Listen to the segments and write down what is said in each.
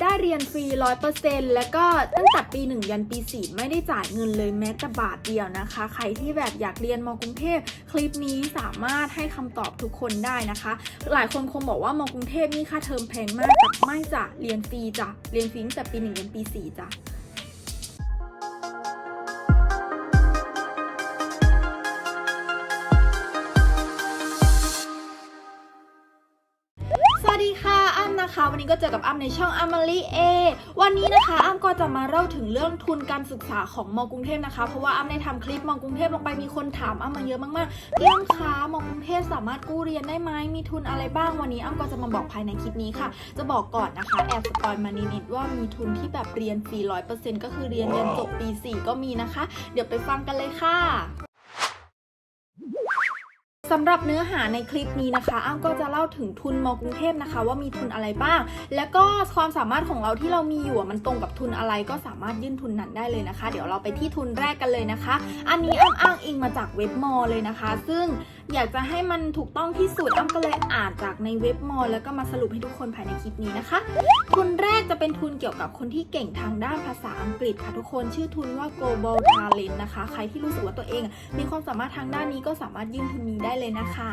ได้เรียนฟรี 100%แล้วก็ตั้งแต่ปี 1 ยันปี 4 ไม่ได้จ่ายเงินเลยแม้แต่บาทเดียวนะคะ ใครที่แบบอยากเรียนมกรุงเทพคลิปนี้สามารถให้คำตอบทุกคนได้นะคะ หลายคนคงบอกว่ามกรุงเทพนี่ค่าเทอมแพงมากแต่ไม่จ้ะเรียนฟรีจ้ะเรียนฟรีตั้งแต่ปี 1 ยันปี 4จ้ะ นี้ก็เจอกับอ้ำในช่องอ้ำมารีเอวันนี้นะคะอ้ำก็จะมาเล่าถึงเรื่องทุนการศึกษาของมกรุงเทพนะคะ เพราะว่าอ้ำได้ทำคลิปมกรุงเทพลงไปมีคนถามอ้ำมาเยอะมากๆพี่อ้ำคะมกรุงเทพสามารถกู้เรียนได้ไหมมีทุนอะไรบ้างวันนี้อ้ำก็จะมาบอกภายในคลิปนี้ค่ะ จะบอกก่อนนะคะแอบสปอยมานิดๆว่ามีทุนที่แบบเรียนฟรีร้อยเปอร์เซ็นต์ก็คือเรียนเรียนจบปี 4 ก็มีนะคะ เดี๋ยวไปฟังกันเลยค่ะ สำหรับเนื้อหาในคลิปนี้นะคะ อ้ำก็จะเล่าถึงทุนมกรุงเทพนะคะ ว่ามีทุนอะไรบ้าง แล้วก็ความสามารถของเราที่เรามีอยู่มันตรงกับทุนอะไรก็สามารถยื่นทุนนั้นได้เลยนะคะ เดี๋ยวเราไปที่ทุนแรกกันเลยนะคะ อันนี้อ้ำอ้างอิงมาจากเว็บมอเลยนะคะ ซึ่งอยากจะให้มันถูกต้องที่สุดอ้ำก็เลยอ่านจากในเว็บมอแล้วก็มาสรุปให้ทุกคนภายในคลิปนี้นะคะ ทุนแรกจะเป็นทุนเกี่ยวกับคนที่เก่งทางด้านภาษาอังกฤษค่ะทุกคนชื่อทุนว่า global talent นะคะ ใครที่รู้สึกว่าตัวเอง มีความสามารถทางด้านนี้ก็สามารถยื่นทุนนี้ได้เลยนะคะ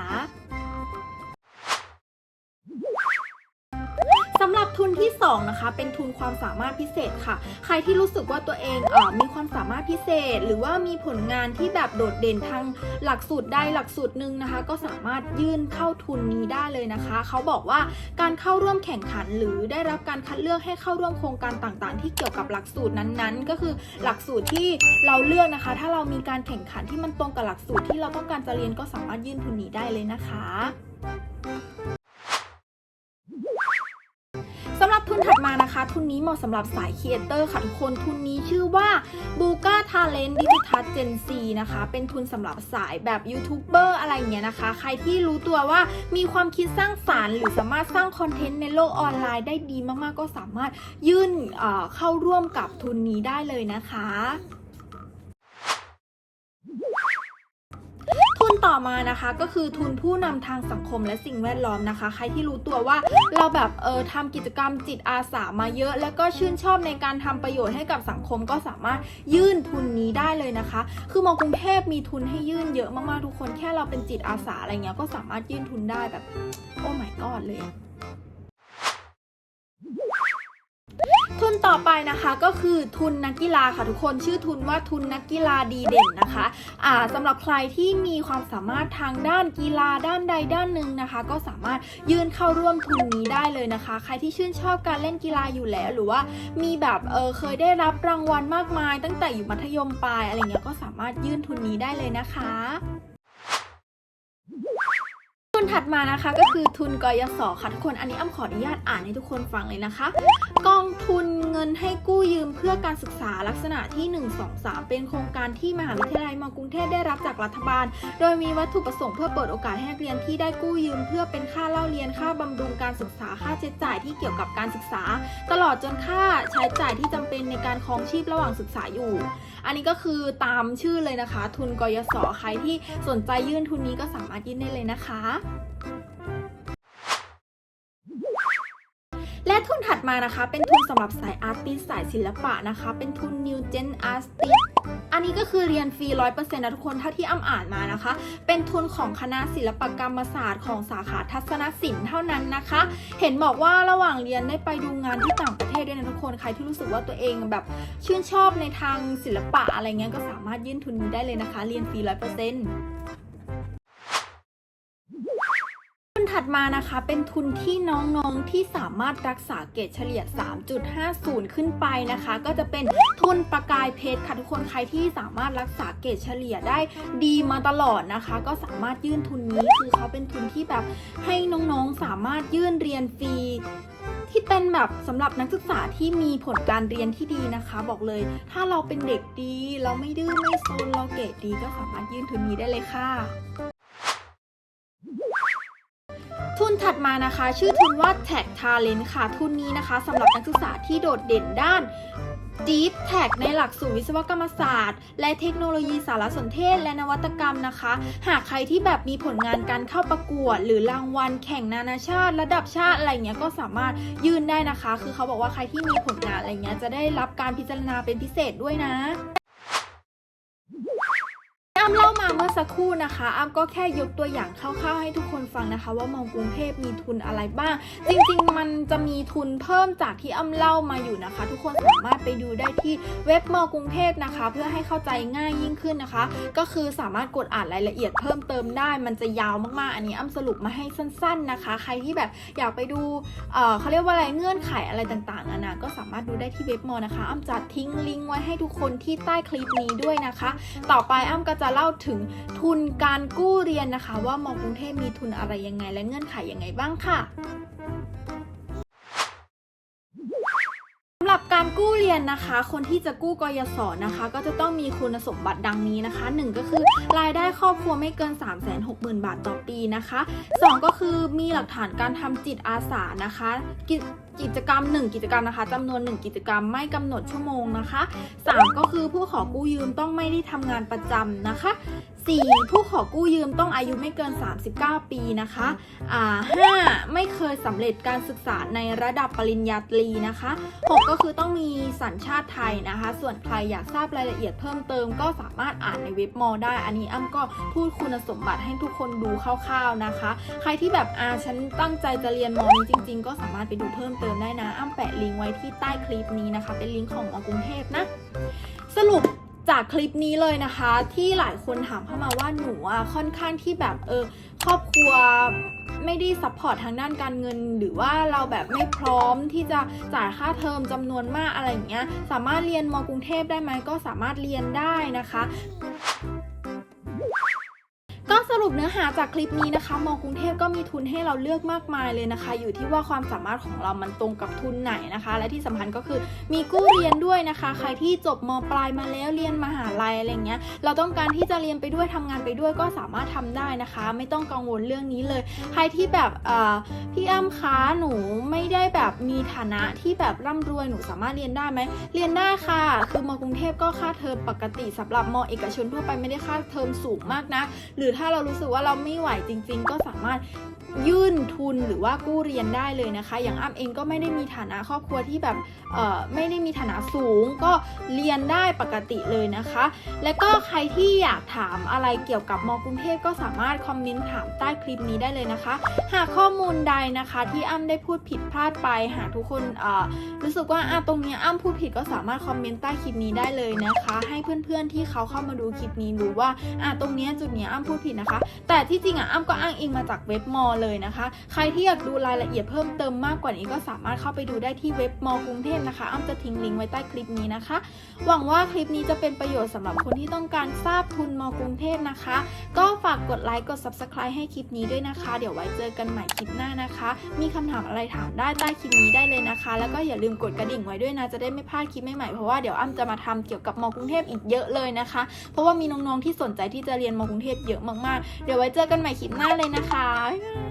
ที่ 2 นะคะ เป็นทุนความสามารถพิเศษค่ะ ใครที่รู้สึกว่าตัวเองเออมีความสามารถพิเศษ หรือว่ามีผลงานที่แบบโดดเด่นทางหลักสูตรใดหลักสูตรหนึ่งนะคะ ก็สามารถยื่นเข้าทุนนี้ได้เลยนะคะ เขาบอกว่าการเข้าร่วมแข่งขันหรือได้รับการคัดเลือกให้เข้าร่วมโครงการต่างๆ ที่เกี่ยวกับหลักสูตรนั้นๆ ก็คือหลักสูตรที่เราเลือกนะคะ ถ้าเรามีการแข่งขันที่มันตรงกับหลักสูตรที่เราต้องการจะเรียนก็สามารถยื่นทุนนี้ได้เลยนะคะ ทุนนี้เหมาะสำหรับสายครีเอเตอร์ค่ะทุกคนทุนนี้ชื่อว่าบูก a าทาเลนดิจิทัลเจนซีนะคะ เป็นทุนสำหรับสายแบบยูทูบเบอร์อะไรเงี้ยนะคะ ใครที่รู้ตัวว่ามีความคิดสร้างสารรค์หรือสามารถสร้างคอนเทนต์ในโลกออนไลน์ได้ดีมากๆ ก็สามารถยื่นเข้าร่วมกับทุนนี้ได้เลยนะคะ ต่อมานะคะก็คือทุนผู้นำทางสังคมและสิ่งแวดล้อมนะคะ ใครที่รู้ตัวว่าเราแบบเออทำกิจกรรมจิตอาสามาเยอะ แล้วก็ชื่นชอบในการทำประโยชน์ให้กับสังคมก็สามารถยื่นทุนนี้ได้เลยนะคะ คือมอกรุงเทพมีทุนให้ยื่นเยอะมากๆทุกคนแค่เราเป็นจิตอาสาอะไรเงี้ยก็สามารถยื่นทุนได้แบบโอ้ my god เลยอะ ต่อไปนะคะก็คือทุนนักกีฬาค่ะทุกคนชื่อทุนว่าทุนนักกีฬาดีเด่นนะคะอ่าสำหรับใครที่มีความสามารถทางด้านกีฬาด้านใดด้านหนึ่งนะคะ ก็สามารถยื่นเข้าร่วมทุนนี้ได้เลยนะคะ ใครที่ชื่นชอบการเล่นกีฬาอยู่แล้ว หรือว่ามีแบบเออเคยได้รับรางวัลมากมาย ตั้งแต่อยู่มัธยมปลายอะไรเงี้ยก็สามารถยื่นทุนนี้ได้เลยนะคะทุนถัดมานะคะก็คือทุนกยศค่ะทุกคนอันนี้อ้ำขออนุญาตอ่านให้ทุกคนฟังเลยนะคะ กองทุน พื่อการศึกษาลักษณะที่ 1 2 3 เป็นโครงการที่มหาวิทยาลัยมกรุงเทพได้รับจากรัฐบาล โดยมีวัตถุประสงค์เพื่อเปิดโอกาสให้นักเรียนที่ได้กู้ยืม เพื่อเป็นค่าเล่าเรียนค่าบำรุงการศึกษาค่าใช้จ่ายที่เกี่ยวกับการศึกษา ตลอดจนค่าใช้จ่ายที่จำเป็นในการครองชีพระหว่างศึกษาอยู่ อันนี้ก็คือตามชื่อเลยนะคะ ทุนกยศใครที่สนใจยื่นทุนนี้ก็สามารถยื่นได้เลยนะคะ มานะคะ เป็นทุนสำหรับสายอาร์ติสสายศิลปะนะคะ เป็นทุน New Gen Artist อันนี้ก็คือเรียนฟรี100%นะทุกคนเท่าที่อ้ำอ่านมานะคะ เป็นทุนของคณะศิลปกรรมศาสตร์ของสาขาทัศนศิลป์เท่านั้นนะคะ เห็นบอกว่าระหว่างเรียนได้ไปดูงานที่ต่างประเทศด้วยนะทุกคนใครที่รู้สึกว่าตัวเองแบบชื่นชอบในทางศิลปะอะไรเงี้ยก็สามารถยื่นทุนนี้ได้เลยนะคะ เรียนฟรี100%ทุนถั มานะคะเป็นทุนที่น้องๆที่สามารถรักษาเกรดเฉลี่ย 3.50 ขึ้นไปนะคะ ก็จะเป็นทุนประกายเพชรค่ะทุกคนใครที่สามารถรักษาเกรดเฉลี่ยได้ดีมาตลอดนะคะ ก็สามารถยื่นทุนนี้คือเขาเป็นทุนที่แบบให้น้องๆสามารถยื่นเรียนฟรีที่เป็นแบบสำหรับนักศึกษาที่มีผลการเรียนที่ดีนะคะ บอกเลย ถ้าเราเป็นเด็กดี เราไม่ดื้อไม่ซนเราเกรดดีก็สามารถยื่นทุนนี้ได้เลยค่ะ ทุนถัดมานะคะ ชื่อทุนว่า Tag Talent ค่ะ ทุนนี้นะคะสำหรับนักศึกษาที่โดดเด่นด้าน Deep Tag ในหลักสูตรวิศวกรรมศาสตร์ และเทคโนโลยีสารสนเทศและนวัตกรรมนะคะ หากใครที่แบบมีผลงานการเข้าประกวด หรือรางวัลแข่งนานาชาติ ระดับชาติอะไรเงี้ยก็สามารถยื่นได้นะคะ คือเขาบอกว่าใครที่มีผลงานอะไรเงี้ยจะได้รับการพิจารณาเป็นพิเศษด้วยนะ อ้ำเล่ามาเมื่อสักครู่นะคะ อ้ำก็แค่ยกตัวอย่างคร่าวๆให้ทุกคนฟังนะคะ ว่ามองกรุงเทพมีทุนอะไรบ้าง จริงๆ มันจะมีทุนเพิ่มจากที่อ้ำเล่ามาอยู่นะคะ ทุกคนสามารถไปดูได้ที่เว็บมอกรุงเทพนะคะ เพื่อให้เข้าใจง่ายยิ่งขึ้นนะคะ ก็คือสามารถกดอ่านรายละเอียดเพิ่มเติมได้ มันจะยาวมากๆ อันนี้อ้ำสรุปมาให้สั้น ๆนะคะ ใครที่แบบอยากไปดูเเขาเรียกว่าอะไรเงื่อนไขอะไรต่างๆนานาก็สามารถดูได้ที่เว็บมอนะคะอ้ำจะทิ้งลิงก์ไว้ให้ทุกคนที่ใต้คลิปนี้ด้วยนะคะ ต่อไปอ้ำก็จะเล่าถึงทุนการกู้เรียนนะคะ ว่ามอกรุงเทพมีทุนอะไรยังไงและเงื่อนไขยังไงบ้างค่ะสำหรับการกู้เรียนนะคะ คนที่จะกู้กยศนะคะ ก็จะต้องมีคุณสมบัติดังนี้นะคะ 1 ก็คือรายได้ครอบครัวไม่เกิน 3 6 0 0 0 0 บาทต่อปีนะคะ 2 ก็คือมีหลักฐานการทำจิตอาสานะคะ กิจกรรม 1 กิจกรรมนะคะจำนวน 1 กิจกรรมไม่กำหนดชั่วโมงนะคะ 3 ก็คือผู้ขอกู้ยืมต้องไม่ได้ทำงานประจำนะคะ 4. ผู้ขอกู้ยืมต้องอายุไม่เกิน 39 ปีนะคะอ่า 5 ไม่เคยสำเร็จการศึกษาในระดับปริญญาตรีนะคะ 6 ก็คือต้องมีสัญชาติไทยนะคะ ส่วนใครอยากทราบรายละเอียดเพิ่มเติมก็สามารถอ่านในเว็บมอได้ อันนี้อ้ำก็พูดคุณสมบัติให้ทุกคนดูคร่าวๆนะคะ ใครที่แบบอาฉันตั้งใจจะเรียนมอนี้จริง ๆ ก็สามารถไปดูเพิ่มเติมได้นะ อ้ำแปะลิงก์ไว้ที่ใต้คลิปนี้นะคะ เป็นลิงก์ของมอกรุงเทพนะ สรุปจากคลิปนี้เลยนะคะ ที่หลายคนถามเข้ามาว่าหนูอะค่อนข้างที่แบบเออครอบครัวไม่ได้ซัพพอร์ตทางด้านการเงิน หรือว่าเราแบบไม่พร้อมที่จะจ่ายค่าเทอมจำนวนมากอะไรอย่างเงี้ย สามารถเรียนมกรุงเทพได้ไหมก็สามารถเรียนได้นะคะ สรุปเนื้อหาจากคลิปนี้นะคะ มองกรุงเทพก็มีทุนให้เราเลือกมากมายเลยนะคะ อยู่ที่ว่าความสามารถของเรามันตรงกับทุนไหนนะคะ และที่สำคัญก็คือมีกู้เรียนด้วยนะคะ ใครที่จบมปลายมาแล้วเรียนมหา ลัยอะไรเงี้ย เราต้องการที่จะเรียนไปด้วยทำงานไปด้วยก็สามารถทำได้นะคะ ไม่ต้องกังวลเรื่องนี้เลย ใครที่แบบพี่อ้ำคะหนูไม่ได้แบบมีฐานะที่แบบร่ำรวยหนูสามารถเรียนได้ไหมเรียนได้ค่ะ คือมกรุงเทพก็ค่าเทอมปกติสำหรับมเอกชนทั่วไปไม่ได้ค่าเทอมสูงมากนะ หรือถ้าเรารู้สึกว่าเราไม่ไหวจริง ๆ ก็สามารถ ยื่นทุนหรือว่ากู้เรียนได้เลยนะคะ อย่างอ้ำเองก็ไม่ได้มีฐานะครอบครัวที่แบบเอ่อไม่ได้มีฐานะสูงก็เรียนได้ปกติเลยนะคะ และก็ใครที่อยากถามอะไรเกี่ยวกับมกรุงเทพก็สามารถคอมเมนต์ถามใต้คลิปนี้ได้เลยนะคะ หากข้อมูลใดนะคะที่อ้ำได้พูดผิดพลาดไป หากทุกคนเอ่อรู้สึกว่าอะตรงเนี้ยอ้ำพูดผิดก็สามารถคอมเมนต์ใต้คลิปนี้ได้เลยนะคะ ให้เพื่อนๆที่เขาเข้ามาดูคลิปนี้รู้ว่าอะตรงเนี้ยจุดเนี้ยอ้ำพูดผิดนะคะ แต่ที่จริงอะอ้ำก็อ้างอิงมาจากเว็บมอเลยนะคะ ใครที่อยากดูรายละเอียดเพิ่มเติมมากกว่านี้ก็สามารถเข้าไปดูได้ที่เว็บมอกรุงเทพนะคะอ้ำจะทิ้งลิงก์ไว้ใต้คลิปนี้นะคะ หวังว่าคลิปนี้จะเป็นประโยชน์สำหรับคนที่ต้องการทราบทุนมอกรุงเทพนะคะ ก็ฝากกดไลค์กด subscribe ให้คลิปนี้ด้วยนะคะ เดี๋ยวไว้เจอกันใหม่คลิปหน้านะคะ มีคำถามอะไรถามได้ใต้คลิปนี้ได้เลยนะคะ แล้วก็อย่าลืมกดกระดิ่งไว้ด้วยนะจะได้ไม่พลาดคลิปใหม่ๆเพราะว่าเดี๋ยวอ้ำจะมาทำเกี่ยวกับมอกรุงเทพอีกเยอะเลยนะคะ เพราะว่ามีน้องๆที่สนใจที่จะเรียนมอกรุงเทพเยอะมากๆ เดี๋ยวไว้เจอกันใหม่คลิปหน้าเลยนะคะ บ๊ายบาย